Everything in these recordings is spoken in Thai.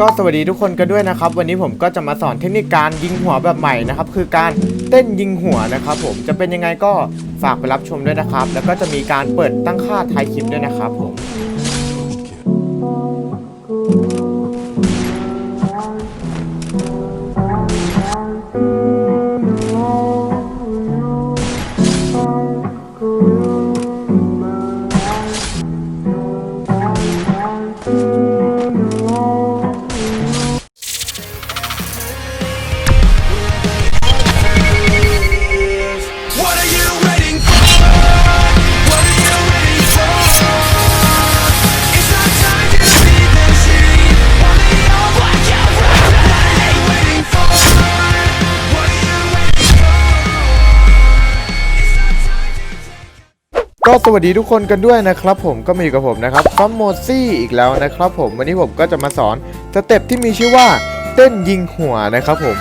ก็สวัสดีทุกคนกันด้วยนะครับ วันนี้ผมก็จะมาสอนเทคนิคการยิงหัวแบบใหม่นะครับ คือการเต้นยิงหัวนะครับ ผมจะเป็นยังไงก็ฝากไปรับชมด้วยนะครับ แล้วก็จะมีการเปิดตั้งค่าท้ายคลิปด้วยนะครับผม ก็สวัสดีทุกคนกันด้วยนะครับผมก็มาอยู่กับผมนะครับฟัมโมซี่อีกแล้วนะครับผมวันนี้ผมก็จะมาสอนสเต็ปที่มีชื่อว่าเต้นยิงหัวนะครับผม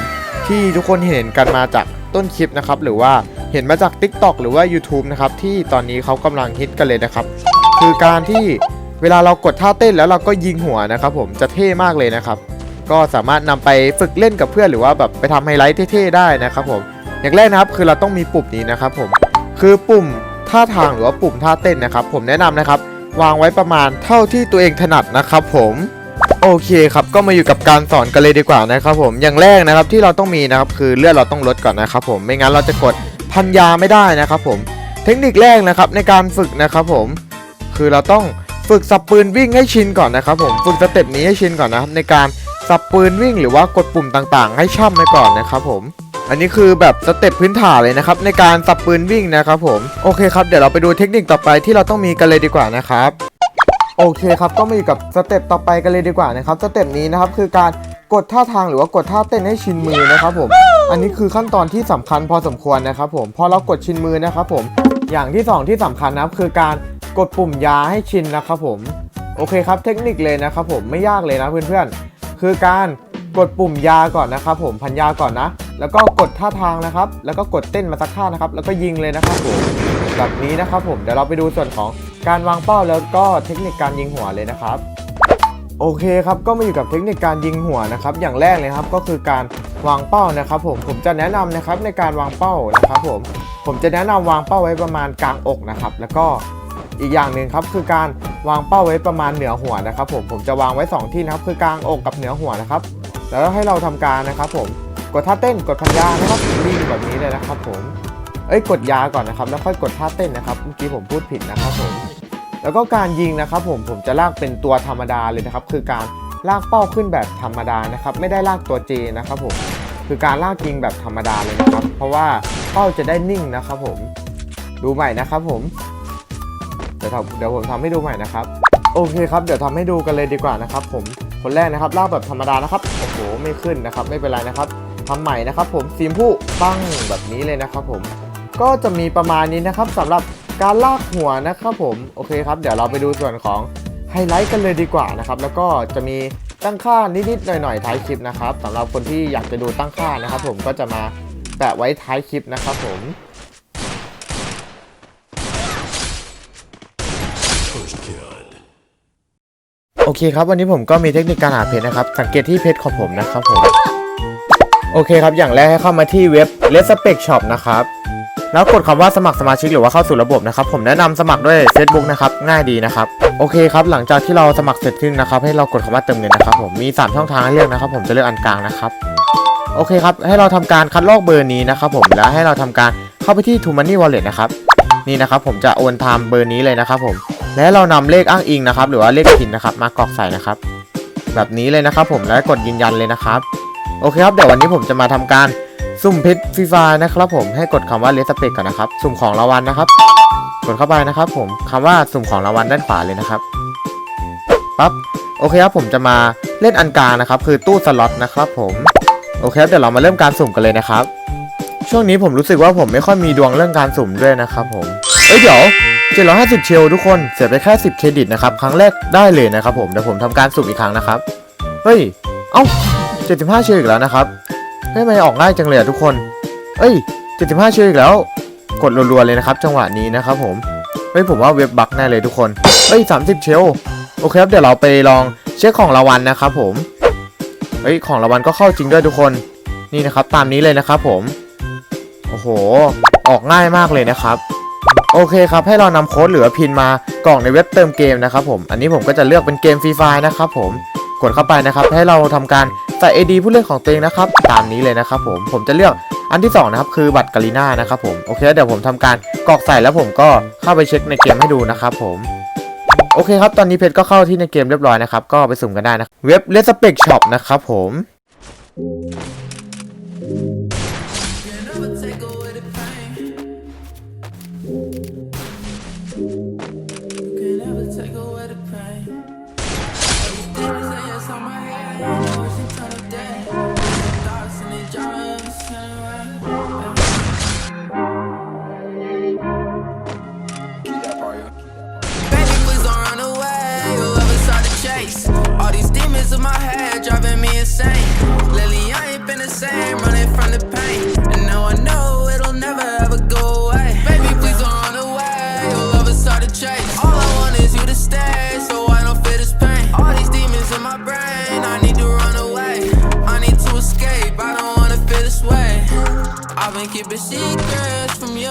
ที่ทุกคนเห็นกันมาจากต้นคลิปนะครับหรือว่าเห็นมาจาก TikTok หรือว่า YouTube นะครับที่ตอนนี้เขากำลังฮิตกันเลยนะครับ คือการที่เวลาเรากดท่าเต้นแล้วเราก็ยิงหัวนะครับผมจะเท่มากเลยนะครับ ก็สามารถนำไปฝึกเล่นกับเพื่อนหรือว่าแบบไปทำไฮไลท์เท่ๆได้นะครับผมอย่างแรกนะครับคือเราต้องมีปุ่มนี้นะครับผมคือปุ่ม ท่าทางหรือว่าปุ่มท่าเต้นนะครับ ผมแนะนำนะครับ วางไว้ประมาณเท่าที่ตัวเองถนัดนะครับ ผมโอเคครับก็มาอยู่กับการสอนกันเลยดีกว่านะครับ ผมอย่างแรกนะครับที่เราต้องมีนะครับคือเลือดเราต้องลดก่อนนะครับ ผมไม่งั้นเราจะกดพันยาไม่ได้นะครับ ผมเทคนิคแรกนะครับในการฝึกนะครับ ผมคือเราต้องฝึกสับปืนวิ่งให้ชินก่อนนะครับ ผมฝึกสเต็ปนี้ให้ชินก่อนนะครับในการสับปืนวิ่งหรือว่ากดปุ่มต่างๆ ให้ช่ำไปก่อนนะครับ ผม อันนี้คือแบบสเต็ปพื้นฐานเลยนะครับในการสับปืนวิ่งนะครับผมโอเคครับเดี๋ยวเราไปดูเทคนิคต่อไปที่เราต้องมีกันเลยดีกว่านะครับโอเคครับก็มาอยู่กับสเต็ปต่อไปกันเลยดีกว่านะครับสเต็ปนี้นะครับคือการกดท่าทางหรือว่ากดท่าเต้นให้ชินมือนะครับผมอันนี้คือขั้นตอนที่สำคัญพอสมควรนะครับผมพอเรากดชินมือนะครับผมอย่างที่สองที่สำคัญนะครับคือการกดปุ่มยาให้ชินนะครับผมโอเคครับเทคนิคเลยนะครับผมไม่ยากเลยนะเพื่อนๆคือการกดปุ่มยาก่อนนะครับผมพันยาก่อนนะ แล้วก็กดท่าทางนะครับ แล้วก็กดเต้นมาสักท่านะครับ แล้วก็ยิงเลยนะครับผมแบบนี้นะครับผมเดี๋ยวเราไปดูส่วนของการวางเป้าแล้วก็เทคนิคการยิงหัวเลยนะครับโอเคครับก็มาอยู่กับเทคนิคการยิงหัวนะครับ อย่างแรกเลยครับก็คือการวางเป้านะครับ ผมผมจะแนะนำนะครับในการวางเป้านะครับ ผมผมจะแนะนำวางเป้าไว้ประมาณกลางอกนะครับ แล้วก็อีกอย่างหนึ่งครับคือการวางเป้าไว้ประมาณเหนือหัวนะครับ ผมผมจะวางไว้สองที่นะครับคือกลางอกกับเหนือหัวนะครับ แล้วให้เราทำการนะครับ ผม กดท่าเต้นกดพันยานะครับวิ่งแบบนี้เลยนะครับผมเอ้ยกดยาก่อนนะครับ แล้วค่อยกดท่าเต้นนะครับเมื่อกี้ผมพูดผิดนะครับผมแล้วก็การยิงนะครับ ผมผมจะลากเป็นตัวธรรมดาเลยนะครับ คือการลากเป้าขึ้นแบบธรรมดานะครับ ไม่ได้ลากตัว J นะครับผมคือการลากยิงแบบธรรมดาเลยนะครับ เพราะว่าเป้าจะได้นิ่งนะครับผมดูใหม่นะครับผมเดี๋ยวเดี๋ยวผมทำให้ดูใหม่นะครับ โอเคครับเดี๋ยวทำให้ดูกันเลยดีกว่านะครับ ผมคนแรกนะครับลากแบบธรรมดานะครับโอ้โหไม่ขึ้นนะครับ ไม่เป็นไรนะครับ ทำใหม่นะครับผมซีมผู้ปั้งแบบนี้เลยนะครับผมก็จะมีประมาณนี้นะครับสำหรับการลากหัวนะครับผมโอเคครับ เดี๋ยวเราไปดูส่วนของไฮไลท์กันเลยดีกว่านะครับแล้วก็จะมีตั้งค่านิดๆหน่อยๆท้ายคลิปนะครับสำหรับคนที่อยากจะดูตั้งค่านะครับ ผมก็จะมาแปะไว้ท้ายคลิปนะครับผมโอเคครับ วันนี้ผมก็มีเทคนิคการหาเพจนะครับ สังเกตที่เพจของผมนะครับผม โอเคครับ อย่างแรกให้เข้ามาที่เว็บ r e s p e c t Shop นะครับ แล้วกดคำว่าสมัครสมาชิกหรือว่าเข้าสู่ระบบนะครับ ผมแนะนำสมัครด้วย Facebook นะครับ ง่ายดีนะครับ โอเคครับ หลังจากที่เราสมัครเสร็จสิ้นนะครับ ให้เรากดคำว่าเติมเงินนะครับ ผม มี 3 ช่องทางให้เลือกนะครับ ผมจะเลือกอันกลางนะครับ โอเคครับ ให้เราทำการคัดลอกเบอร์นี้นะครับ ผม แล้วให้เราทำการเข้าไปที่ t o Money Wallet นะครับ นี่นะครับ ผมจะโอนตามเบอร์นี้เลยนะครับ ผม และเรานำเลขอ้างอิงนะครับ หรือว่าเลขพินนะครับ มากรอกใส่นะครับ แบบนี้เลยนะครับ ผม แล้วกดยืนยันเลยนะครับ โอเคครับเดี๋ยววันนี้ผมจะมาทำการสุ่มเพชรฟรีไฟล์นะครับผมให้กดคำว่าเลสเปกก่อนนะครับ สุ่มของรางวัลนะครับ กดเข้าไปนะครับผมคำว่าสุ่มของรางวัลด้านขวาเลยนะครับปั๊บโอเคครับผมจะมาเล่นอันกลางนะครับ คือตู้สล็อตนะครับผมโอเคครับเดี๋ยวเรามาเริ่มการสุ่มกันเลยนะครับ ช่วงนี้ผมรู้สึกว่าผมไม่ค่อยมีดวงเรื่องการสุ่มด้วยนะครับผมเอ้ยเดี๋ยว750เชลทุกคนเสียไปแค่ 10 เครดิตนะครับ ครั้งแรกได้เลยนะครับผมเดี๋ยวผมทำการสุ่มอีกครั้งนะครับ เฮ้ย เอ้า 75 เชลอีกแล้วนะครับเฮ้ยทำไมออกง่ายจังเลยอะทุกคน เอ้ย 75 เชลอีกแล้ว กดรัวๆเลยนะครับ จังหวะนี้นะครับผมเฮ้ยผมว่าเว็บบักแน่เลยทุกคนเฮ้ย 30 เชลโอเคครับเดี๋ยวเราไปลองเช็คของรางวัลนะครับผมเฮ้ยของรางวัลก็เข้าจริงด้วยทุกคนนี่นะครับ ตามนี้เลยนะครับผมโอ้โห ออกง่ายมากเลยนะครับโอเคครับให้เรานำโค้ดเหรือพินมากรอกในเว็บเติมเกมนะครับผม อันนี้ผมก็จะเลือกเป็นเกมฟรีไฟนะครับผมกดเข้าไปนะครับ ให้เราทำการ ใส่ AD ผู้เล่นของตัวเองนะครับตามนี้เลยนะครับผมผมจะเลือกอันที่สองนะครับคือบัตรกาลิน่านะครับผมโอเคแล้วเดี๋ยวผมทำการกรอกใส่แล้วผมก็เข้าไปเช็คในเกมให้ดูนะครับผมโอเคครับตอนนี้เพชรก็เข้าที่ในเกมเรียบร้อยนะครับก็ไปสุ่มกันได้นะเว็บเลสเปกช็อปนะครับผม in my head driving me insane. Lately, I ain't been the same, running Keeping secrets from you,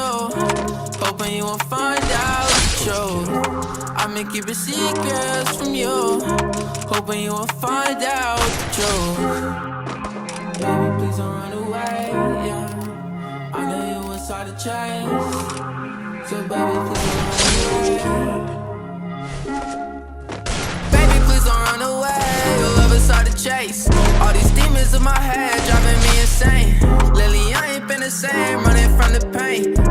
hoping you won't find out the truth. Keeping secrets from you, hoping you won't find out the truth. Baby, please don't run away, yeah. I know you was hard to chase, so baby, please don't run away. Baby, please don't run away. Your love is hard to chase. All these demons in my head driving me insane. Lately, I ain't been the same, running from the pain.